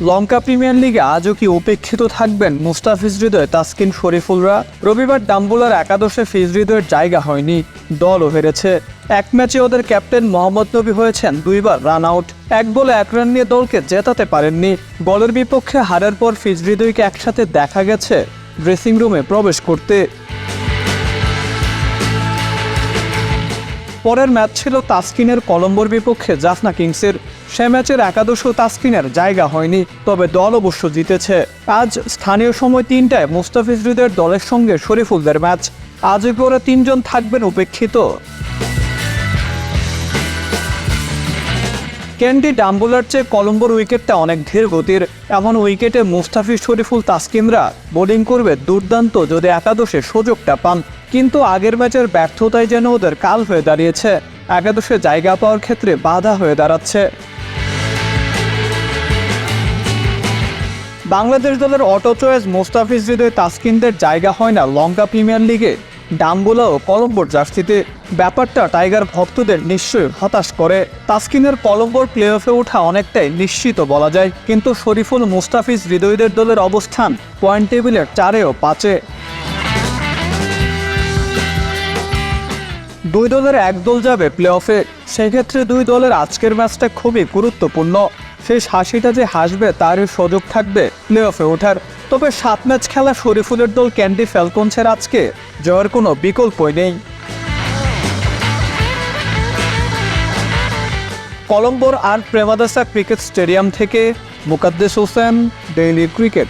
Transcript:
লঙ্কা premier লিগে আজও কি উপেক্ষিত থাকবেন মুস্তাফিজ হৃদয় তাসকিন শরীফুলরা? রবিবার ডাম্বুলার একাদশে ফিজ হৃদয়ের জায়গা হয়নি, দলও হেরেছে। এক ম্যাচে ওদের ক্যাপ্টেন মোহাম্মদ নবী হয়েছেন, দুইবার রান আউট। এক বলে এক রান নিয়ে দলকে জেতাতে পারেননি। বলের বিপক্ষে হারের পর ফিজ হৃদয়কে একসাথে দেখা গেছে ড্রেসিং রুমে প্রবেশ করতে। পরের ম্যাচ ছিল তাসকিনের কলম্বোর বিপক্ষে জাফনা কিংসের। সে ম্যাচের একাদশ তাসকিনের জায়গা হয়নি, তবে দল অবশ্য জিতেছে। আজ স্থানীয় সময় তিনটায় মুস্তাফিজ হৃদয়ের দলের সঙ্গে শরীফুলদের ম্যাচ। আজ করে তিনজন থাকবেন উপেক্ষিত। কেন্ডি ডাম্বুলার চেয়ে কলম্বোর উইকেটটা অনেক ধীর গতির। এমন উইকেটে মুস্তাফিজ, শরীফুল, তাসকিনরা বোলিং করবে দুর্দান্ত যদি একাদশে সুযোগটা পান। কিন্তু আগের ম্যাচের ব্যর্থতাই যেন ওদের কাল হয়ে দাঁড়িয়েছে। একাদশে জায়গা পাওয়ার ক্ষেত্রে বাধা হয়ে দাঁড়াচ্ছে। বাংলাদেশ দলের অটো চয়েস মোস্তাফিজ হৃদয় তাসকিনদের জায়গা হয় না লঙ্কা প্রিমিয়ার লিগে। ডাম্বোলা ও কলম্বোর জার্সিতে। ব্যাপারটা টাইগার ভক্তদের নিশ্চয়ই হতাশ করে। তাসকিনের কলম্বোর প্লে অফে ওঠা অনেকটাই নিশ্চিত বলা যায়। কিন্তু শরীফুল মুস্তাফিজ হৃদয়দের দলের অবস্থান পয়েন্ট টেবিলের চারে ও পাঁচে। দুই দলের এক দল যাবে প্লে অফে সেক্ষেত্রে দুই দলের আজকের ম্যাচটা খুবই গুরুত্বপূর্ণ। শেষ হাসিটা যে হাসবে, তার সুযোগ থাকবে প্লে অফে ওঠার। তবে সাত ম্যাচ খেলা শরীফুলের দল ক্যান্ডি ফ্যালকনসের আজকে জয়ের কোনো বিকল্পই নেই। কলম্বোর আর প্রেমাদাসা ক্রিকেট স্টেডিয়াম থেকে মুকাদ্দেস হোসেন, ডেইলি ক্রিকেট।